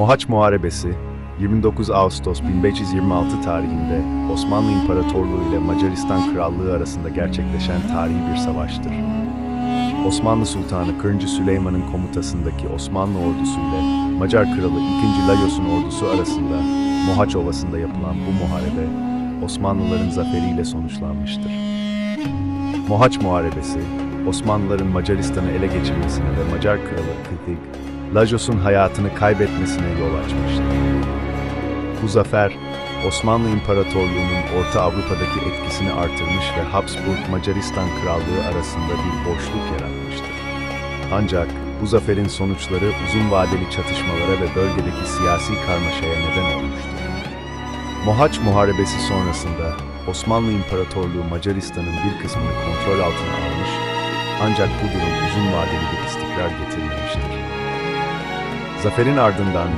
Mohaç Muharebesi 29 Ağustos 1526 tarihinde Osmanlı İmparatorluğu ile Macaristan Krallığı arasında gerçekleşen tarihi bir savaştır. Osmanlı Sultanı 1. Süleyman'ın komutasındaki Osmanlı ordusu ile Macar Kralı 2. Lajos'un ordusu arasında Mohaç Ovası'nda yapılan bu muharebe Osmanlıların zaferiyle sonuçlanmıştır. Mohaç Muharebesi, Osmanlıların Macaristan'ı ele geçirmesine ve Macar Kralı Kıtık, Lajos'un hayatını kaybetmesine yol açmıştır. Bu zafer, Osmanlı İmparatorluğu'nun Orta Avrupa'daki etkisini artırmış ve Habsburg-Macaristan Krallığı arasında bir boşluk yaratmıştır. Ancak bu zaferin sonuçları uzun vadeli çatışmalara ve bölgedeki siyasi karmaşaya neden olmuştur. Mohaç Muharebesi sonrasında Osmanlı İmparatorluğu Macaristan'ın bir kısmını kontrol altına almış ancak bu durum uzun vadeli bir istikrar getirmemiştir. Zaferin ardından